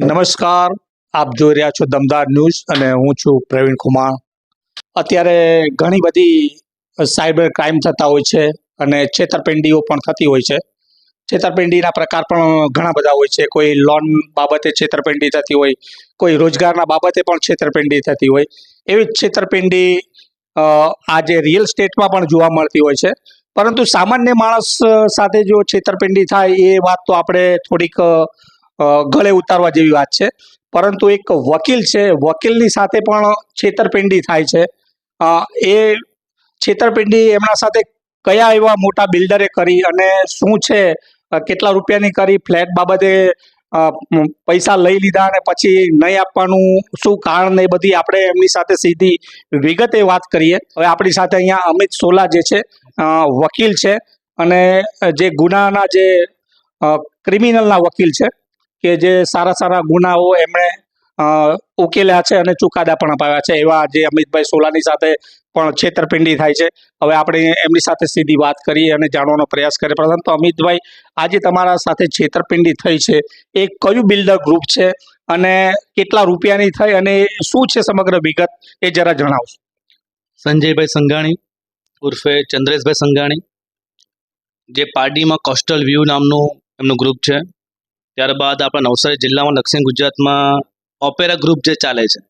નમસ્કાર. આપ જોઈ રહ્યા છો દમદાર ન્યૂઝ અને હું છું પ્રવીણ કુમાર. અત્યારે ઘણી બધી સાયબર ક્રાઇમ થતા હોય છે અને છેતરપિંડીઓ પણ થતી હોય છે. છેતરપિંડીના પ્રકાર પણ ઘણા બધા હોય છે. કોઈ લોન બાબતે છેતરપિંડી થતી હોય, કોઈ રોજગારના બાબતે પણ છેતરપિંડી થતી હોય. એવી જ છેતરપિંડી આજે રિયલ સ્ટેટમાં પણ જોવા મળતી હોય છે. પરંતુ સામાન્ય માણસ સાથે જો છેતરપિંડી થાય, એ વાત તો આપણે થોડીક ગળે ઉતારવા જેવી વાત છે. પરંતુ એક વકીલ છે, વકીલની સાથે પણ છેતરપિંડી થાય છે. એ છેતરપિંડી એમના સાથે કયા એવા મોટા બિલ્ડરે કરી અને શું છે, કેટલા રૂપિયાની કરી, ફ્લેટ બાબતે પૈસા લઈ લીધા અને પછી નહીં આપવાનું, શું કારણ ને બધી આપણે એમની સાથે સીધી વિગતે વાત કરીએ. હવે આપણી સાથે અહીંયા અમિત સોલા જે છે વકીલ છે અને જે ગુનાના જે ક્રિમિનલના વકીલ છે કે જે સારા સારા ગુનાઓ એમણે ઉકેલ્યા છે અને ચુકાદા પણ અપાવ્યા છે, એવા જે અમિતભાઈ સોલાની સાથે પણ છેતરપિંડી થાય છે. હવે આપણે એમની સાથે સીધી વાત કરીએ અને જાણવાનો પ્રયાસ કરીએ. પ્રથમ તો અમિતભાઈ, આજે તમારા સાથે છેતરપિંડી થઈ છે. એ કયું બિલ્ડર ગ્રુપ છે અને કેટલા રૂપિયાની થઈ અને શું છે સમગ્ર વિગત એ જરા જણાવશો. સંજયભાઈ સંઘાણી ઉર્ફે ચંદ્રેશભાઈ સંઘાણી, જે પાર્ટીમાં કોસ્ટલ વ્યૂ નામનું એમનું ગ્રુપ છે. ત્યારબાદ આપણા નવસારી જિલ્લામાં દક્ષિણ ગુજરાતમાં ઓપેરા ગ્રુપ જે ચાલે છે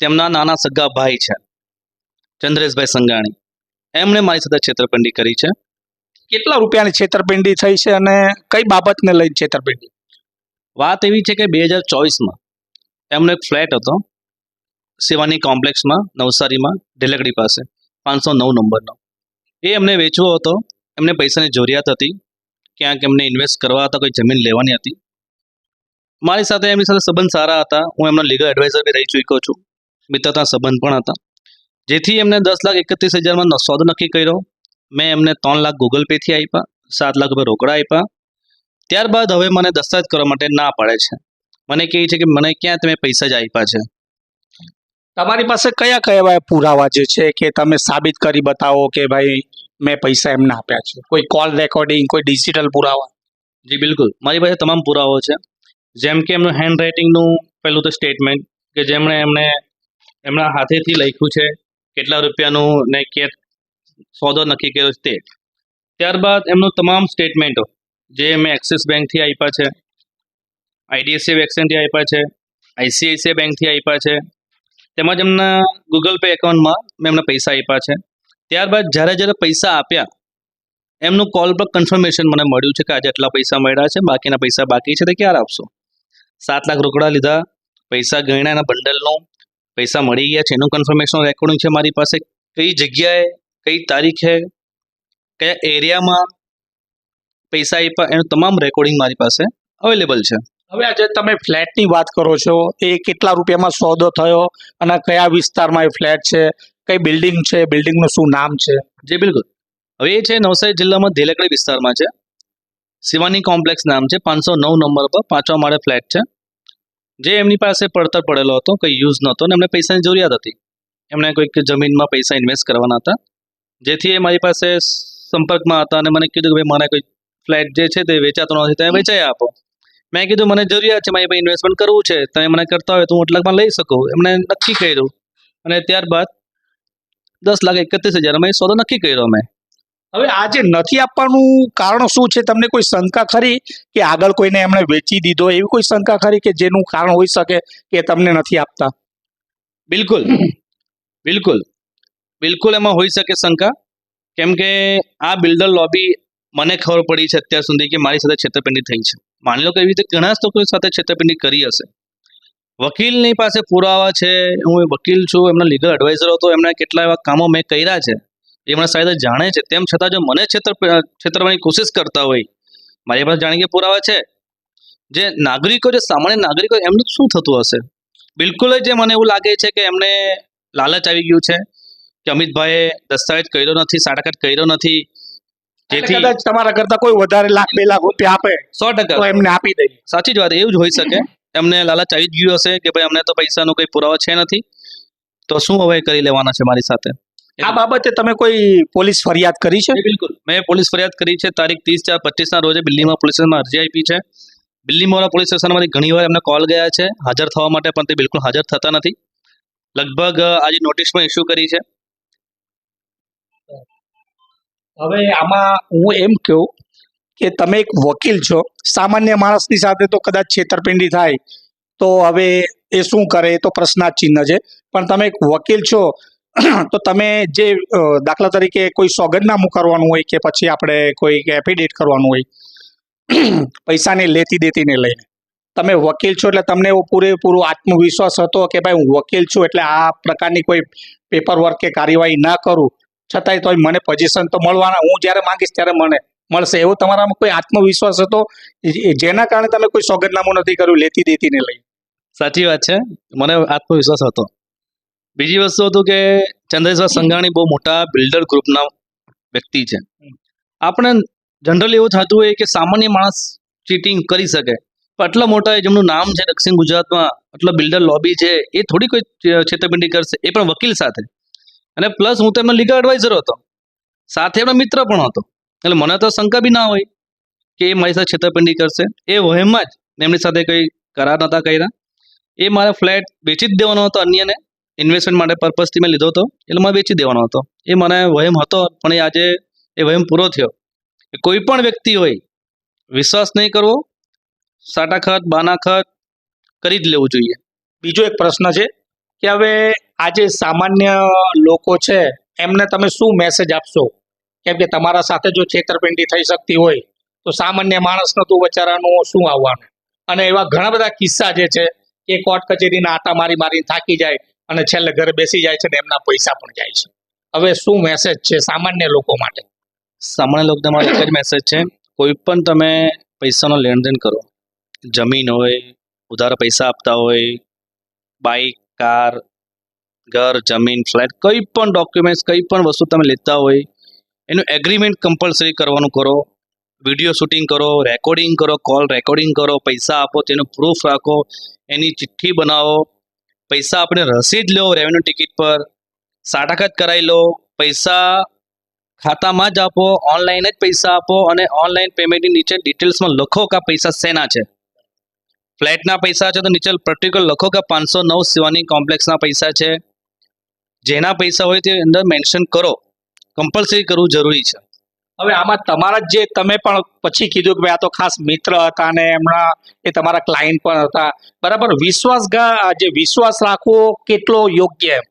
તેમના નાના સગા ભાઈ છે ચંદ્રેશભાઈ સંઘાણી. એમણે મારી સાથે છેતરપિંડી કરી છે. કેટલા રૂપિયાની છેતરપિંડી થઈ છે અને કઈ બાબતને લઈને છેતરપિંડી? વાત એવી છે કે બે હજાર ચોવીસમાં એમનો એક ફ્લેટ હતો શિવાની કોમ્પ્લેક્સમાં નવસારીમાં ઢેલકડી પાસે પાંચસો નવ નંબરનો. એ એમને વેચવો હતો એમને પૈસાની જરૂરિયાત હતી ક્યાંક એમને ઇન્વેસ્ટ કરવા હતા કોઈ જમીન લેવાની હતી. મારી સાથે એમની સાથે સંબંધ સારા હતા. હું એમના લીગલ એડવાઇઝર બી રહી ચૂક્યો છું. મિત્રતા સંબંધ પણ હતા. જેથી એમને દસ લાખ એકત્રીસ હજારમાં સોદો નક્કી કર્યો. મેં એમને ત્રણ લાખ ગૂગલ પેથી આપ્યા, સાત લાખ રૂપિયા રોકડા આપ્યા. ત્યારબાદ હવે મને દસ્તાવેજ કરવા માટે ના પાડે છે. મને કહે છે કે મને ક્યાં તમે પૈસા જ આપ્યા છે. તમારી પાસે કયા કયા પુરાવા જે છે કે તમે સાબિત કરી બતાવો કે ભાઈ મેં પૈસા એમને આપ્યા છે? કોઈ કોલ રેકોર્ડિંગ કોઈ ડિજિટલ પુરાવા? જી, બિલકુલ. મારી પાસે તમામ પુરાવો છે. જેમ કે એમનું હેન્ડ રાઇટિંગનું પહેલું તો સ્ટેટમેન્ટ કે જેમણે એમણે એમના હાથેથી લખ્યું છે કેટલા રૂપિયાનું ને કે સોદો નક્કી કર્યો તે. ત્યારબાદ એમનું તમામ સ્ટેટમેન્ટો જે મેં એક્સિસ બેંકથી આપ્યા છે આઈડીએસસી વેક્સિનથી આપ્યા છે આઈસીઆઈસીઆઈ બેંકથી આપ્યા છે, તેમજ એમના ગૂગલ પે એકાઉન્ટમાં મેં એમને પૈસા આપ્યા છે. ત્યારબાદ જ્યારે જ્યારે પૈસા આપ્યા, એમનું કોલ પર કન્ફર્મેશન મને મળ્યું છે કે આજે આટલા પૈસા મળ્યા છે, બાકીના પૈસા બાકી છે, તે ક્યારે આપશો? સાત લાખ રોકડા લીધા. પૈસા ગણ્યા એના બંડલનું. પૈસા મળી ગયા છે. એનું કન્ફર્મેશન રેકોર્ડિંગ છે મારી પાસે. કઈ જગ્યાએ કઈ તારીખે કયા એરિયામાં પૈસા આપ્યા એનું તમામ રેકોર્ડિંગ મારી પાસે અવેલેબલ છે. હવે આજે તમે ફ્લેટની વાત કરો છો એ કેટલા રૂપિયામાં સોદો થયો અને કયા વિસ્તારમાં એ ફ્લેટ છે કઈ બિલ્ડિંગ છે બિલ્ડિંગનું શું નામ છે? જી બિલકુલ. હવે એ છે નવસારી જિલ્લામાં ધેલકડી વિસ્તારમાં છે. શિવાની કોમ્પ્લેક્સ નામ છે, પાંચસો નવ નંબર પર પાંચવા માળે ફ્લેટ છે. જે એમની પાસે પડતર પડેલો હતો, કંઈ યુઝ નહોતો અને એમને પૈસાની જરૂરિયાત હતી. એમણે કોઈક જમીનમાં પૈસા ઇન્વેસ્ટ કરવાના હતા. જેથી એ મારી પાસે સંપર્કમાં હતા અને મને કીધું કે ભાઈ, મારે કોઈ ફ્લેટ જે છે તે વેચાતો નથી તમે વેચાઈ આપો. મેં કીધું, મને જરૂરિયાત છે, મારી પાસે ઇન્વેસ્ટમેન્ટ કરવું છે. તમે મને કરતા હોય તો હું એટલામાં લઈ શકું. એમણે નક્કી કર્યું. અને ત્યારબાદ દસ લાખ એકત્રીસ હજાર અમે સોદો નક્કી કર્યો મેં. હવે આજે નથી આપવાનું કારણ શું છે? તમને કોઈ શંકા ખરી કે આગળ કોઈને એમણે વેચી દીધો? એવી કોઈ શંકા ખરી કે જેનું કારણ હોઈ શકે કે તમને નથી આપતા? બિલકુલ. બિલકુલ. બિલકુલ એમાં હોઈ શકે શંકા. કેમ કે આ બિલ્ડર લોબી મને ખબર પડી છે અત્યાર સુધી કે મારી સાથે છેતરપિંડી થઈ છે. માની લો કે એવી રીતે ઘણા લોકો સાથે છેતરપિંડી કરી હશે. વકીલની પાસે પુરાવા છે. હું વકીલ છું. એમના લીગલ એડવાઇઝર હતો. એમના કેટલા એવા કામો મેં કર્યા છે. એ મને સાહેબ જાણે છે. તેમ છતાં જો મને છેતર છેતરવાની કોશિશ કરતા હોય મારી પાસે જાણીકે પુરાવા છે. જે નાગરિકો જે સામાન્ય નાગરિકો એમનું શું થતું હશે? બિલકુલ જ મને એવું લાગે છે કે એમને લાલચ આવી ગયું છે કે અમિતભાઈએ દસ્તાવેજ કર્યો નથી સાટાકાટ કર્યો નથી. જેથી જેથી કદાચ તમારા કરતા કોઈ વધારે લાખ બે લાખ રૂપિયા આપે સો ટકા. એમને આપી દે સાચી જ વાત એવું જ હોઈ શકે. એમને લાલચ આવી જ ગયું હશે કે ભાઈ અમને તો પૈસાનો કોઈ પુરાવો છે નથી. તો શું હવે કરી લેવાના છે મારી સાથે? આ બાબતે તમે કોઈ પોલીસ ફરિયાદ કરી છે? બિલકુલ. મેં પોલીસ ફરિયાદ કરી છે. તારીખ ત્રીસ ચાર પચીસના રોજે દિલ્હીમાં પોલીસ સ્ટેશનમાં અરજી આપી છે. બિલ્લીમાં પોલીસ સ્ટેશનમાંથી ઘણીવાર એમને કોલ ગયા છે. હાજર થવા માટે પણ તે બિલકુલ હાજર થતા નથી. લગભગ આજે નોટિસમાં ઇસ્યુ કરી છે. હવે આમાં હું એમ કહું કે તમે એક વકીલ છો. સામાન્ય માણસની સાથે તો કદાચ છેતરપિંડી થાય. તો હવે એ શું કરે એ તો પ્રશ્નાર્થ ચિહ્ન છે. પણ તમે એક વકીલ છો તો તમે જે દાખલા તરીકે કોઈ સોગંદનામું કરવાનું હોય કે પછી આપણે કોઈ એફિડેટ કરવાનું હોય, પૈસાની લેતી દેતીને લઈને. તમે વકીલ છો એટલે તમને એવો પૂરેપૂરો આત્મવિશ્વાસ હતો કે ભાઈ હું વકીલ છું એટલે આ પ્રકારની કોઈ પેપર વર્ક કે કાર્યવાહી ના કરું. છતાંય તોય મને પોઝિશન તો મળવાના, હું જ્યારે માંગીશ ત્યારે મને મળશે. એવો તમારામાં કોઈ આત્મવિશ્વાસ હતો? જેના કારણે તમે કોઈ સોગંદનામું નથી કર્યું, લેતી દેતીને લઈ? સાચી વાત છે. મને આત્મવિશ્વાસ હતો. બીજી વસ્તુ હતું કે ચંદ્રેશ્વર સંઘાણી બહુ મોટા બિલ્ડર ગ્રુપના વ્યક્તિ છે. આપણે જનરલી એવું થતું હોય કે સામાન્ય માણસ ચીટિંગ કરી શકે, પણ આટલા મોટા જેમનું નામ છે દક્ષિણ ગુજરાતમાં, આટલો બિલ્ડર લોબી છે, એ થોડી કોઈ છેતરપિંડી કરશે, એ પણ વકીલ સાથે. અને પ્લસ હું તેમનો લીગલ એડવાઇઝર હતો. સાથે એમનો મિત્ર પણ હતો. એટલે મને તો શંકા બી ના હોય કે એ મારી સાથે છેતરપિંડી કરશે. એ વહેમમાં જ એમની સાથે કંઈ કરાર નહોતા કર્યા. એ મારે ફ્લેટ વેચી જ દેવાનો હતો અન્યને. ઇન્વેસ્ટમેન્ટ માટે પર્પઝથી મેં લીધો હતો, એટલે મારે વેચી દેવાનો હતો. એ મને વહેમ હતો, પણ એ આજે એ વહેમ પૂરો થયો. કોઈ પણ વ્યક્તિ હોય, વિશ્વાસ નહીં કરવો સાટાખત બાનાખત કરી જ લેવું જોઈએ. બીજો એક પ્રશ્ન છે કે હવે આજે સામાન્ય લોકો છે, એમને તમે શું મેસેજ આપશો? કેમ કે તમારા સાથે જો છેતરપિંડી થઈ શકતી હોય, તો સામાન્ય માણસનો તો બચારાનું શું આવવાનું? અને એવા ઘણા બધા કિસ્સા જે છે, કે કોર્ટ કચેરીના આટા મારી મારી થાકી જાય અને છેલ્લે ઘરે બેસી જાય છે ને એમના પૈસા પણ જાય છે. હવે શું મેસેજ છે સામાન્ય લોકો માટે? સામાન્ય લોકો માટે એક જ મેસેજ છે, કોઈ પણ તમે પૈસાનો લેણદેણ કરો. જમીન હોય ઉધાર પૈસા આપતા હોય બાઇક કાર ઘર, જમીન ફ્લેટ કંઈ પણ ડોક્યુમેન્ટ્સ કંઈ પણ વસ્તુ તમે લેતા હોય, એનું એગ્રીમેન્ટ કમ્પલસરી કરવાનું કરો. વીડિયો શૂટિંગ કરો રેકોર્ડિંગ કરો કોલ રેકોર્ડિંગ કરો, પૈસા આપો, તેનું પ્રૂફ રાખો, એની ચિઠ્ઠી બનાવો. પૈસા આપણે રસીદ લો રેવન્યુ ટિકિટ પર. સાટાખત કરાવી લો. પૈસા ખાતામાં જ આપો ઓનલાઈન જ પૈસા આપો અને ઓનલાઈન પેમેન્ટની નીચે ડિટેલ્સમાં લખો કે પૈસા શેના છે. ફ્લેટના પૈસા છે તો નીચે પર્ટિક્યુલર લખો કે પાંચસો નવ શિવાની કોમ્પ્લેક્સના પૈસા છે. જેના પૈસા હોય તે અંદર મેન્શન કરો. કમ્પલસરી કરવું જરૂરી છે. હવે આમાં તમારા જ તમે પણ પછી કીધું કે આ તો ખાસ મિત્ર હતા અને એમના એ તમારા ક્લાયન્ટ પણ હતા. બરાબર? વિશ્વાસ જે વિશ્વાસ રાખવો કેટલો યોગ્ય એમ.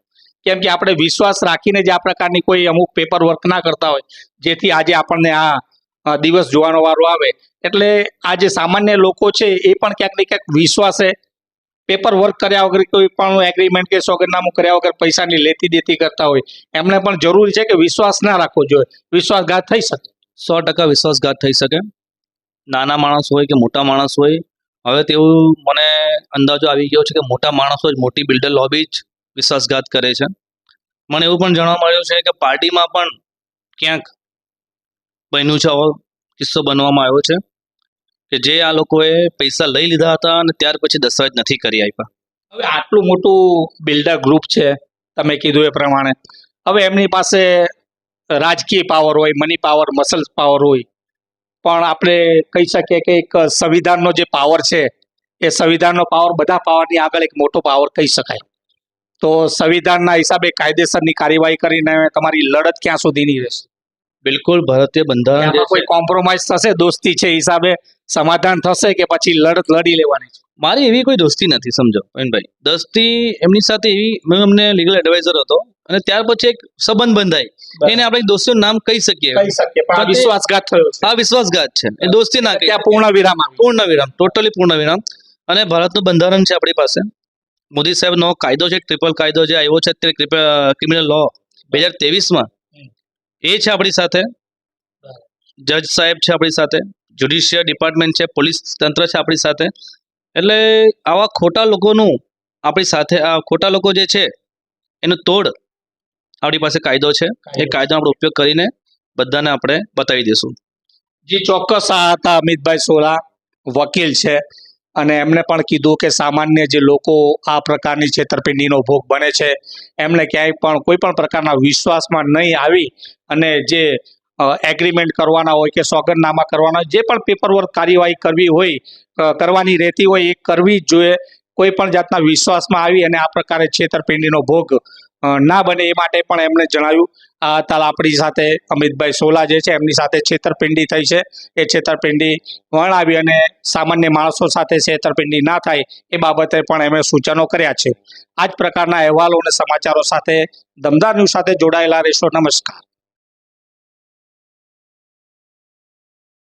કેમ કે આપણે વિશ્વાસ રાખીને જે આ પ્રકારની કોઈ અમુક પેપર વર્ક ના કરતા હોય. જેથી આજે આપણને આ દિવસ જોવાનો વારો આવે. એટલે આ જે સામાન્ય લોકો છે એ પણ ક્યાંક ને ક્યાંક વિશ્વાસે. પેપર વર્ક કર્યા વગર કોઈ પણ એગ્રીમેન્ટ કે સોગંદનામું કર્યા વગર પૈસાની લેતી દેતી કરતા હોય, એમને પણ જરૂરી છે કે વિશ્વાસ ના રાખવો જોઈએ. વિશ્વાસઘાત થઈ શકે. સો ટકા વિશ્વાસઘાત થઈ શકે. નાના માણસ હોય કે મોટા માણસ હોય, હવે તેવું મને અંદાજો આવી ગયો છે કે મોટા માણસો જ, મોટી બિલ્ડર લોબી જ વિશ્વાસઘાત કરે છે. મને એવું પણ જાણવા મળ્યું છે કે પાર્ટીમાં પણ ક્યાંક બન્યું છે આવો કિસ્સો બનવામાં આવ્યો છે. કે જે આ લોકોએ પૈસા લઈ લીધા હતા અને ત્યાર પછી દસ્તાવેજ નથી કરી આપ્યા. હવે આટલું મોટું બિલ્ડર ગ્રુપ છે, તમે કીધું એ પ્રમાણે. હવે એમની પાસે રાજકીય પાવર હોય મની પાવર મસલ્સ પાવર હોય. પણ આપણે કહી શકીએ કે એક સંવિધાનનો જે પાવર છે, એ સંવિધાનનો પાવર બધા પાવરની આગળ એક મોટો પાવર કહી શકાય. તો સંવિધાનના હિસાબે કાયદેસરની કાર્યવાહી કરીને તમારી લડત ક્યાં સુધીની રહેશે? બિલકુલ ભારતીય બંધારણ કોઈ કોમ્પ્રોમાઇઝ થશે? દોસ્તી છે હિસાબે સમાધાન થશે કે પછી લડત લડી લેવાની છે? મારી એવી કોઈ દોસ્તી નથી સમજો ભાઈ દોસ્તી એમની સાથે એવી મેં અમને લીગલ એડવાઇઝર હતો અને ત્યાર પછી એક સંબંધ બંધાય. એને આપણે દોસ્તીનું નામ કહી શકીએ. વિશ્વાસઘાત થયો છે. આ વિશ્વાસઘાત છે. એ દોસ્તી ના કહી પૂર્ણ વિરામ પૂર્ણ વિરામ ટોટલી પૂર્ણ વિરામ. અને ભારતનું બંધારણ છે આપણી પાસે. મોદી સાહેબનો કાયદો છે ટ્રિપલ કાયદો જે આવ્યો છે અત્યારે ક્રિમિનલ લો બે હજાર ત્રેવીસમાં એ છે આપણી સાથે? જજ સાહેબ છે આપણી સાથે? જ્યુડિશિયલ ડિપાર્ટમેન્ટ છે પોલીસ તંત્ર છે આપણી સાથે? એટલે આવા ખોટા લોકોનું આપણી સાથે આ ખોટા લોકો જે છે એનો તોડ આપણી પાસે કાયદો છે. એ કાયદો. આપણે ઉપયોગ કરીને બધાને આપણે બતાવી દઈશું. જી ચોક્કસ આ હતા અમિતભાઈ સોલા વકીલ છે. અને એમને પણ કીધું કે સામાન્ય જે લોકો આ પ્રકારની છેતરપિંડીનો ભોગ બને છે, એમને ક્યાંય પણ કોઈ પણ પ્રકારના વિશ્વાસમાં નહીં આવી અને જે એગ્રીમેન્ટ કરવાના હોય કે સોગંદનામા કરવાના જે પણ પેપરવર્ક કાર્યવાહી કરવી હોય કરવાની રહેતી હોય એ કરવી જ જોઈએ. કોઈ પણ જાતના વિશ્વાસમાં આવી અને આ પ્રકારે છેતરપિંડીનો ભોગ ના બને એ માટે પણ એમણે જણાવ્યું. આ તાલ આપણી સાથે અમિતભાઈ સોલા જે છે, એમની સાથે છેતરપિંડી થઈ છે. એ છેતરપિંડી વર્ણાવી અને સામાન્ય માણસો સાથે છેતરપિંડી ના થાય એ બાબતે પણ એમણે સૂચનો કર્યા છે. આ જ પ્રકારના અહેવાલો અને સમાચારો સાથે દમદાર ન્યૂઝ સાથે જોડાયેલા રહેશો. નમસ્કાર.